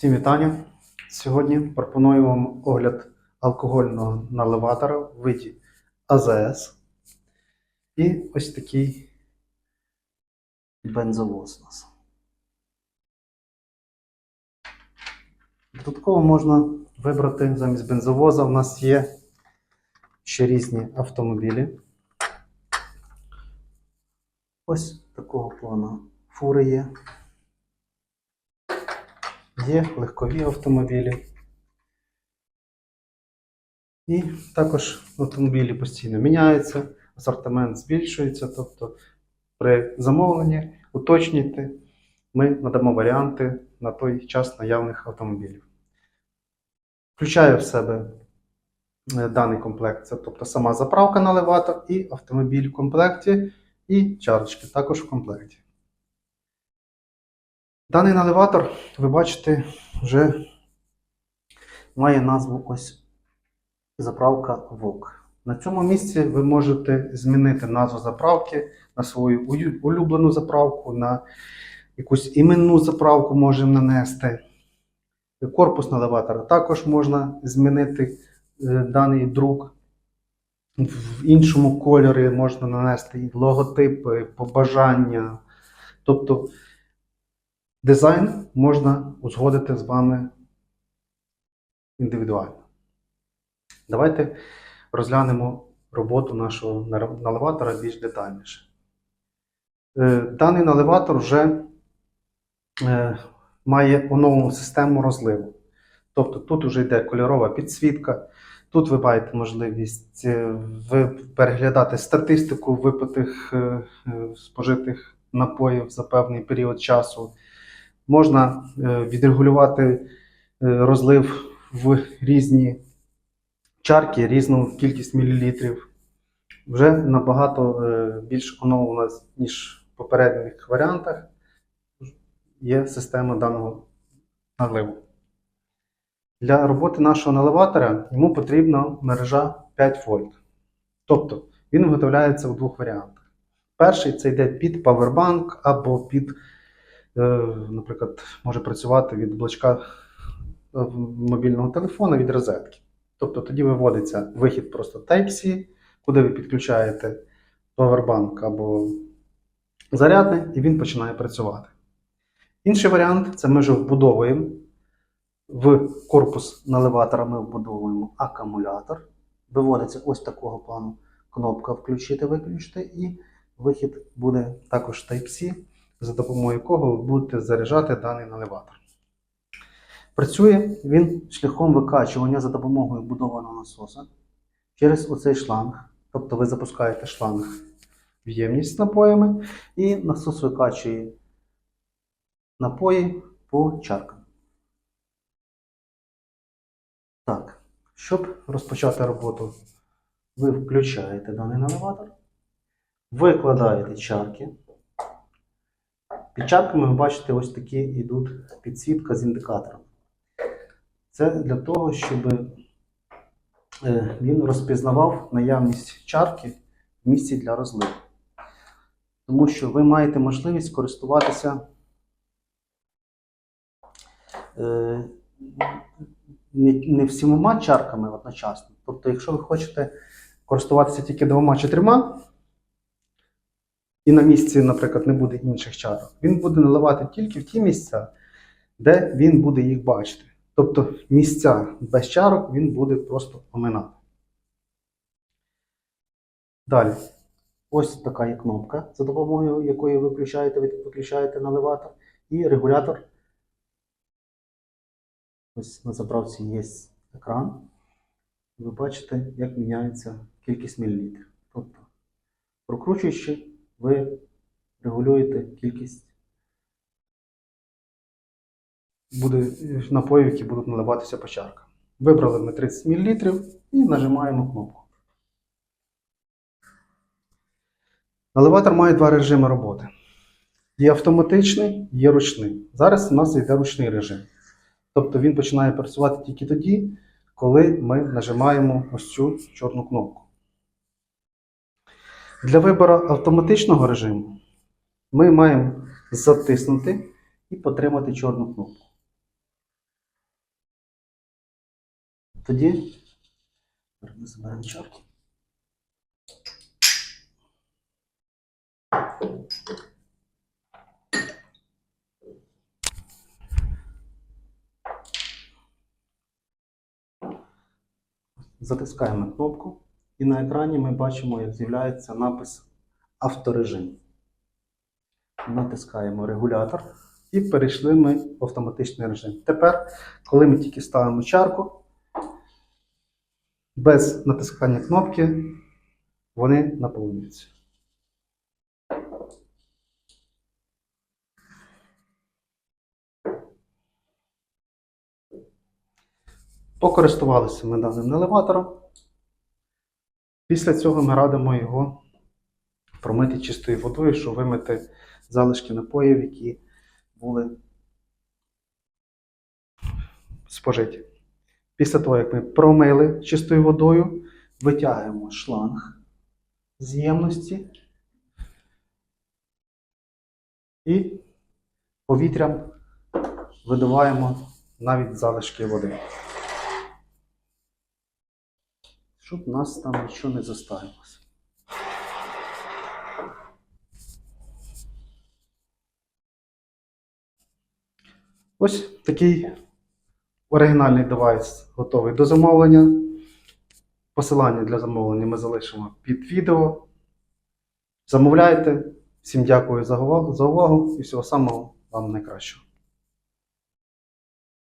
Всім вітання. Сьогодні пропоную вам огляд алкогольного наливатора в виді АЗС. І ось такий бензовоз у нас. Додатково можна вибрати замість бензовоза. У нас є ще різні автомобілі. Ось такого плану фури є. Є легкові автомобілі. І також автомобілі постійно міняються, асортимент збільшується. Тобто при замовленні уточнюйте, ми надамо варіанти на той час наявних автомобілів. Включає в себе е, даний комплект, це тобто сама заправка на елеватор і автомобіль в комплекті, і чарочки також в комплекті. Даний наливатор, ви бачите, вже має назву ось заправка ВОК. На цьому місці ви можете змінити назву заправки на свою улюблену заправку, на якусь іменну заправку можемо нанести. Корпус наливатора також можна змінити е, даний друк. В іншому кольорі можна нанести логотипи, побажання. Тобто Дизайн можна узгодити з вами індивідуально. Давайте розглянемо роботу нашого наливатора більш детальніше. Е, Даний наливатор вже е, має оновлену систему розливу. Тобто тут вже йде кольорова підсвітка. Тут ви маєте можливість е, переглядати статистику випитих спожитих напоїв за певний період часу. Можна е, відрегулювати е, розлив в різні чарки, різну кількість мілілітрів. Вже набагато е, більш оновлена, ніж в попередніх варіантах. Є система даного наливу. Для роботи нашого наливатора йому потрібна мережа 5 вольт. Тобто він виготовляється у двох варіантах. Перший це йде під павербанк або під наприклад, може працювати від блочка е, мобільного телефона від розетки. Тобто тоді виводиться вихід просто Type-C, куди ви підключаєте Powerbank або зарядний, і він починає працювати. Інший варіант це ми вже вбудовуємо в корпус наливатора ми вбудовуємо акумулятор. Виводиться ось такого плану кнопка включити, виключити, і вихід буде також Type-C за допомогою якого ви будете заряджати даний наливатор. Працює він шляхом викачування за допомогою будованого насоса через оцей шланг. Тобто ви запускаєте шланг в ємність з напоями, і насос викачує напої по чаркам. Так, щоб розпочати роботу, ви включаєте даний наливатор, викладаєте чарки. Під чарками ви бачите, ось такі йдуть підсвітка з індикатором. Це для того, щоб е, він розпізнавав наявність чарки в місці для розливу. Тому що ви маєте можливість користуватися е, не, всіма чарками одночасно. Тобто, якщо ви хочете користуватися тільки двома чи трьома, і на місці, наприклад, не буде інших чарок, він буде наливати тільки в ті місця, де він буде їх бачити. Тобто місця без чарок він буде просто оминати. Далі. Ось така є кнопка, за допомогою якої ви включаєте, виключаєте наливатор, і регулятор. Ось на заправці є екран. Ви бачите, як міняється кількість мілілітрів. Тобто, прокручуючи, ви регулюєте кількість напоїв, які будуть наливатися по чаркам. Вибрали ми 30 мл і нажимаємо кнопку. Наливатор має два режими роботи. Є автоматичний, є ручний. Зараз у нас йде ручний режим. Тобто він починає працювати тільки тоді, коли ми нажимаємо ось цю чорну кнопку. Для вибору автоматичного режиму ми маємо затиснути і потримати чорну кнопку. Тоді ми заберемо чарки. Затискаємо кнопку, і на екрані ми бачимо, як з'являється напис авторежим. Натискаємо регулятор і перейшли ми в автоматичний режим. Тепер, коли ми тільки ставимо чарку, без натискання кнопки вони наповнюються. Покористувалися ми даним наливатором. Після цього ми радимо його промити чистою водою, щоб вимити залишки напоїв, які були спожиті. Після того, як ми промили чистою водою, витягуємо шланг з ємності і повітрям видуваємо навіть залишки води. Щоб нас там нічого не застаялося. Ось такий оригінальний девайс готовий до замовлення. Посилання для замовлення ми залишимо під відео. Замовляйте. Всім дякую за увагу і всього самого вам найкращого.